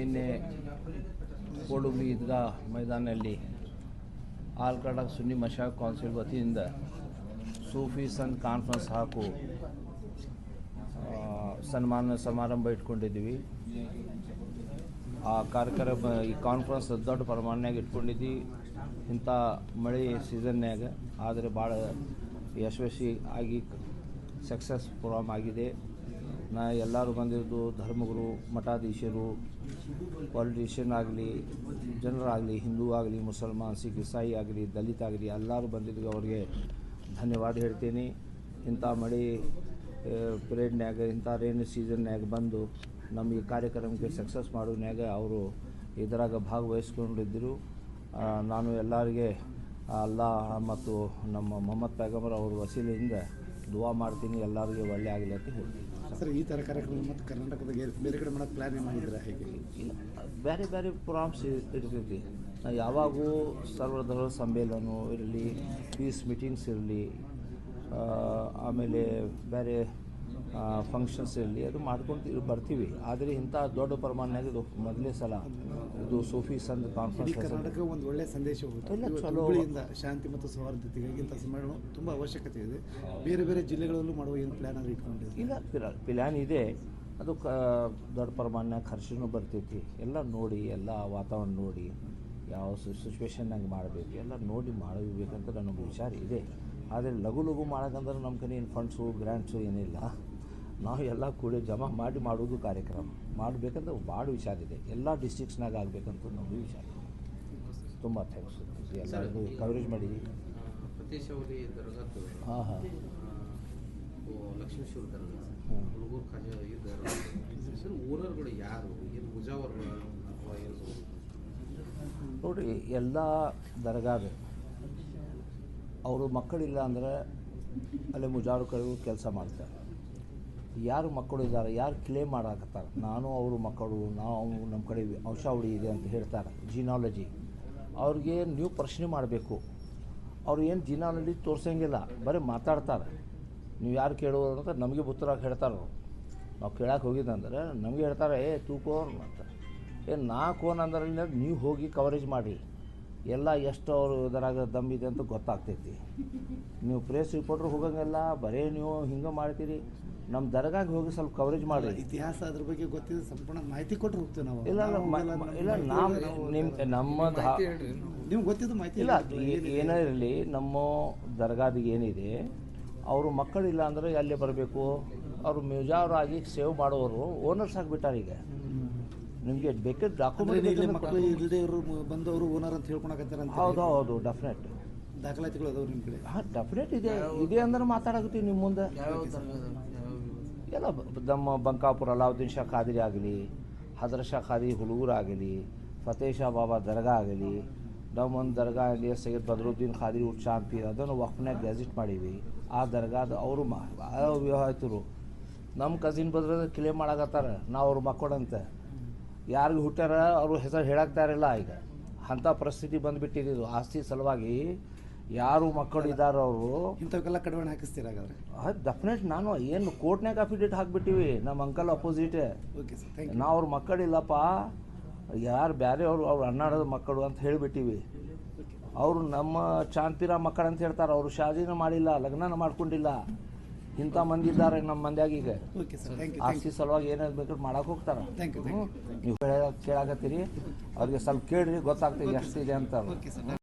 ನಿನ್ನೆ ಕೋಡುಂಬಿ ಈದ್ಗಾ ಮೈದಾನಲ್ಲಿ ಆಲ್ಕಡ ಸುನ್ನಿ ಮಶಾಕ್ ಕೌನ್ಸಿಲ್ ವತಿಯಿಂದ ಸೂಫಿ ಸನ್ ಕಾನ್ಫರೆನ್ಸ್ ಹಾಕು ಸನ್ಮಾನ ಸಮಾರಂಭ ಇಟ್ಕೊಂಡಿದ್ದೀವಿ. ಆ ಕಾರ್ಯಕ್ರಮ, ಈ ಕಾನ್ಫರೆನ್ಸ್ ದೊಡ್ಡ ಪ್ರಮಾಣನಾಗ ಇಟ್ಕೊಂಡಿದ್ದು ಇಂಥ ಮಳೆ ಸೀಸನ್ನಾಗ ಆದರೆ ಭಾಳ ಯಶಸ್ವಿ ಆಗಿ, ಸಕ್ಸಸ್ ಪ್ರೋಗ್ರಾಮ್ ಆಗಿದೆ. ನಾ ಎಲ್ಲರೂ ಬಂದಿದ್ದು ಧರ್ಮಗುರು, ಮಠಾಧೀಶರು, ಪಾಲಿಟಿಷಿಯನ್ ಆಗಲಿ ಜನರಾಗಲಿ ಹಿಂದೂ ಆಗಲಿ, ಮುಸಲ್ಮಾನ್, ಸಿಖ್, ಇಸಾಯಿ ಆಗಲಿ, ದಲಿತ ಆಗಲಿ, ಎಲ್ಲರೂ ಬಂದಿದ್ದು ಅವ್ರಿಗೆ ಧನ್ಯವಾದ ಹೇಳ್ತೀನಿ. ಇಂಥ ಮಳೆ ಪಿರಿಯಡ್ನ್ಯಾಗ ಇಂಥ ರೈನ್ ಸೀಸನ್ನ್ಯಾಗ ಬಂದು ನಮ್ಮ ಈ ಕಾರ್ಯಕ್ರಮಕ್ಕೆ ಸಕ್ಸಸ್ ಮಾಡೋನ್ಯಾಗ ಅವರು ಇದರಾಗ ಭಾಗವಹಿಸ್ಕೊಂಡಿದ್ದರು ನಾನು ಎಲ್ಲರಿಗೆ ಅಲ್ಲಾ ಮತ್ತು ನಮ್ಮ ಮೊಹಮ್ಮದ್ ಪೈಗಂಬರ್ ಅವ್ರ ವಸೀಲೆಯಿಂದ ದುವಾ ಮಾಡ್ತೀನಿ ಎಲ್ಲರಿಗೂ ಒಳ್ಳೆ ಆಗಲಿ ಅಂತ ಹೇಳ್ತೀನಿ. ಸರ್ ಈ ಥರ ಕಾರ್ಯಕ್ರಮ ಮತ್ತು ಕರ್ನಾಟಕದ ಬೇರೆ ಕಡೆ ಮಾಡೋಕ್ಕೆ ಪ್ಲಾನ್ ಮಾಡಿದ್ರೆ ಹೇಗೆ? ಇಲ್ಲ ಬೇರೆ ಬೇರೆ ಪ್ರೋಗ್ರಾಮ್ಸ್ ಇರ್ತೈತಿ. ನಾವು ಯಾವಾಗೂ ಸರ್ವಧರ್ಮ ಸಮ್ಮೇಳನ ಇರಲಿ ಪೀಸ್ ಮೀಟಿಂಗ್ಸ್ ಇರಲಿ ಆಮೇಲೆ ಬೇರೆ ಫಂಕ್ಷನ್ಸ್ ಇರಲಿ ಅದು ಮಾಡ್ಕೊಂಡು ಬರ್ತೀವಿ. ಆದರೆ ಇಂಥ ದೊಡ್ಡ ಪ್ರಮಾಣನಾಗ ಇದು ಮೊದಲನೇ ಸಲ ಇದು ಸೂಫಿ ಸಂದ್ ಕಾನ್ಫರೆನ್ಸ್ ಕರ್ನಾಟಕ ಒಂದು ಒಳ್ಳೆಯ ಸಂದೇಶ ಹೋಗುತ್ತೆ. ಶಾಂತಿ ಮತ್ತು ಸೌಹಾರ್ದತೆಗಾಗಿ ಇಂಥ ಸಮ್ಮೇಳನ ತುಂಬ ಅವಶ್ಯಕತೆ ಇದೆ. ಬೇರೆ ಬೇರೆ ಜಿಲ್ಲೆಗಳಲ್ಲೂ ಮಾಡುವ ಏನು ಪ್ಲ್ಯಾನ್ ಆಗಿ ಇಟ್ಕೊಂಡಿದೆ ಇಲ್ಲ ಪ್ಲ್ಯಾನ್ ಇದೆ. ಅದು ಕ ದೊಡ್ಡ ಪ್ರಮಾಣನಾಗ ಖರ್ಚು ಬರ್ತೈತಿ. ಎಲ್ಲ ನೋಡಿ ಎಲ್ಲ ವಾತಾವರಣ ನೋಡಿ ಯಾವ ಸಿಚುವೇಶನ್ನಾಗ ಮಾಡಬೇಕು ಎಲ್ಲ ನೋಡಿ ಮಾಡಬೇಕಂತ ನನಗೆ ವಿಚಾರ ಇದೆ. ಆದರೆ ಲಘು ಲಘು ಮಾಡೋಕ್ಕಂದ್ರೆ ನಮ್ಮ ಕಡೆ ಏನು ಫಂಡ್ಸು ಗ್ರ್ಯಾಂಟ್ಸು ಏನಿಲ್ಲ. ನಾವು ಎಲ್ಲ ಕೂಡಿ ಜಮಾ ಮಾಡಿ ಮಾಡೋದು ಕಾರ್ಯಕ್ರಮ. ಮಾಡಬೇಕಂದ್ರೆ ಭಾಳ ವಿಚಾರ ಇದೆ. ಎಲ್ಲ ಡಿಸ್ಟಿಕ್ಸ್ನಾಗ ಆಗಬೇಕಂತ ನಮ್ಮದು ವಿಚಾರ ಇದೆ. ತುಂಬ ಥ್ಯಾಂಕ್ಸ್ ಎಲ್ಲರಿಗೂ ಕವರೇಜ್ ಮಾಡಿ. ಹಾಂ ಹಾಂ. ಹುಡುಗರು ಓನರ್ಗಳು ಯಾರು? ಏನು ಮುಜಾವರ್ಗಳು ಅಥವಾ ಏನು? ನೋಡ್ರಿ ಎಲ್ಲ ದರ್ಗಾದ ಅವರು ಮಕ್ಕಳಿಲ್ಲ ಅಂದ್ರೆ ಅಲ್ಲೇ ಮುಜಾರುಕರು ಕೆಲಸ ಮಾಡ್ತಾರೆ. ಯಾರು ಮಕ್ಕಳು ಇದ್ದಾರೆ, ಯಾರು ಕ್ಲೇಮ್ ಮಾಡಾಕತ್ತಾರೆ? ನಾನು, ಅವರು ಮಕ್ಕಳು, ನಾವು, ನಮ್ಮ ಕಡೆ ವಂಶಾವಳಿ ಇದೆ ಅಂತ ಹೇಳ್ತಾರೆ ಜಿನಾಲಜಿ ಅವ್ರಿಗೆ ನೀವು ಪ್ರಶ್ನೆ ಮಾಡಬೇಕು. ಅವ್ರು ಏನು ಜಿನಾಲಜಿ ತೋರಿಸಂಗಿಲ್ಲ, ಬರೀ ಮಾತಾಡ್ತಾರೆ. ನೀವು ಯಾರು ಕೇಳೋದು ಅಂತ ನಮಗೆ ಉತ್ತರ ಹೇಳ್ತಾರೆ ಅವರು. ನಾವು ಕೇಳಕ್ಕೆ ಹೋಗಿದ್ದಂದ್ರೆ ನಮಗೆ ಹೇಳ್ತಾರೆ, ಏ ತೂಕೋನ್ ಅಂತ. ಏ, ನಾ ಕೋನ್ ಅಂದ್ರೆ ನೀವು ಹೋಗಿ ಕವರೇಜ್ ಮಾಡಿ. ಎಲ್ಲ ಎಷ್ಟು ಅವರು ಇದರಾಗ ದಮ್ ಇದೆ ಅಂತ ಗೊತ್ತಾಗ್ತೈತಿ. ನೀವು ಪ್ರೆಸ್ ರಿಪೋರ್ಟ್ರು ಹೋಗಂಗಿಲ್ಲ, ಬರೀ ನೀವು ಹಿಂಗೆ ಮಾಡ್ತೀರಿ. ನಮ್ಮ ದರ್ಗಾಗೆ ಹೋಗಿ ಸ್ವಲ್ಪ ಕವರೇಜ್ ಮಾಡಿ ಇತಿಹಾಸ ಅದ್ರ ಬಗ್ಗೆ ಗೊತ್ತಿದೆ ಸಂಪೂರ್ಣ ಮಾಹಿತಿ ಕೊಟ್ಟರು ಹೋಗ್ತೀವಿ ನಾವು. ಇಲ್ಲ ಇಲ್ಲ ನಾವು ನಮ್ಮ ಇಲ್ಲ ನಾವು ನಾವು ನಿಮ್ಮ ನಿಮ್ಗೆ ಗೊತ್ತಿದ್ದು ಮಾಹಿತಿ ಇಲ್ಲ ಏನಿದೆ? ಏನೇ ಇರಲಿ ನಮ್ಮ ದರ್ಗಾದಿಗೆ ಏನಿದೆ ಅವರು ಮಕ್ಕಳಿಲ್ಲ ಅಂದರೆ ಅಲ್ಲೇ ಬರಬೇಕು? ಅವರು ಮ್ಯೂಜಾವರಾಗಿ ಸೇವ್ ಮಾಡೋರು ಓನರ್ಸ್ ಆಗಿಬಿಟ್ಟಾರೆ ಈಗ. ನಿಮಗೆ ಬೇಕಾದ ಡಾಕ್ಯುಮೆಂಟ್ ಮಕ್ಕಳು ಇಲ್ಲದೆ ಇವರು ಬಂದವರು ಓನರ್ ಅಂತ ಹೇಳ್ಕೊಳಕತ್ತಾರ ಅಂತ ಹೌದು ಹೌದು ಡೆಫಿನೆಟ್ ದಾಖಲಾತಿಗಳು ಅದಾವ ನಿಮ್ಮ ಕಡೆ? ಹಾಂ ಡೆಫಿನೆಟ್ ಇದೆ. ಇದೆ ಅಂದ್ರೆ ಮಾತಾಡಕತ್ತೀವಿ ನಿಮ್ಮ ಮುಂದೆ. ಎಲ್ಲ ನಮ್ಮ ಬಂಕಾಪುರ ಅಲಾವುದ್ದೀನ್ ಶಾ ಖಾದಿರಿ ಆಗಲಿ ಹಜರ ಶಾ ಖಾದಿ ಹುಲೂರ್ ಆಗಲಿ, ಫತೇಹ್ ಶಾ ಬಾಬಾ ದರ್ಗಾ ಆಗಲಿ ಒಂದು ದರ್ಗಾ ಆಗಲಿ ಸೈಯದ್ ಬದರುದ್ದೀನ್ ಖಾದಿರಿ ಉಟ್ ಶಾಂಪೀರ್ ಅದನ್ನು ವಕ್ಫನ್ಯಾಗ ಗ್ಯಾಜಿಟ್ ಮಾಡೀವಿ. ಆ ದರ್ಗಾದ ಅವರು ಮಾ ವಿವಾಹಿತರು ನಮ್ಮ ಕಸಿನ್ ಬದ್ರ ಕ್ಲೇಮ್ ಮಾಡಾಕತ್ತಾರ, ನಾವು ಅವ್ರು ಮಕ್ಕಳಂತೆ ಯಾರಿಗೂ ಹುಟ್ಟ್ಯಾರ ಅವ್ರ ಹೆಸರು ಹೇಳಾಕ್ತಾರಿಲ್ಲ ಈಗ. ಅಂಥ ಪರಿಸ್ಥಿತಿ ಬಂದುಬಿಟ್ಟಿದ್ದು ಆಸ್ತಿ ಸಲುವಾಗಿ ಯಾರು ಮಕ್ಕಳು ಇದ್ದಾರೋ ಅವರು. ಇಂಥವಕ್ಕೆಲ್ಲ ಕಡಿವಾಣ ಹಾಕಿಸ್ತೀರ ಹಾಗಾದ್ರೆ? ಡೆಫಿನೆಟ್ ನಾನು ಏನು ಕೋರ್ಟ್ನಾಗ ಅಫಿಡೇಟ್ ಹಾಕ್ಬಿಟ್ಟಿವಿ ನಮ್ಮ uncle opposite okay sir thank ನಾವು ಅವ್ರ ಮಕ್ಕಳಿಲ್ಲಪ್ಪ ಯಾರು ಬೇರೆಯವರು ಅವ್ರು ಅನ್ನಾಡದ ಮಕ್ಕಳು ಅಂತ ಹೇಳಿಬಿಟ್ಟಿವಿ. ಅವರು ನಮ್ಮ ಚಾಂತಿರ ಮಕ್ಕಳು ಅಂತ ಹೇಳ್ತಾರೆ ಅವರು ಶಾದಿನ ಮಾಡಿಲ್ಲ ಲಗ್ನನ ಮಾಡ್ಕೊಂಡಿಲ್ಲ. ಇಂಥ ಮಂದಿ ಇದ್ದಾರೆ ನಮ್ಮ ಮಂದ್ಯಾಗ ಈಗ. Okay sir thank you thank ಆಸ್ತಿ ಸಲುವಾಗಿ ಏನೇನು ಬೇಕಾದ್ರೆ ಮಾಡಕ್ಕೆ ಹೋಗ್ತಾರೆ. ಥ್ಯಾಂಕ್ ಯು ಥ್ಯಾಂಕ್ ಯು ನೀವು ಕೇಳಾಕತ್ತೀರಿ. ಅವ್ರಿಗೆ ಸ್ವಲ್ಪ ಕೇಳ್ರಿ ಗೊತ್ತಾಗ್ತದೆ ಎಷ್ಟಿದೆ ಅಂತ. Okay sir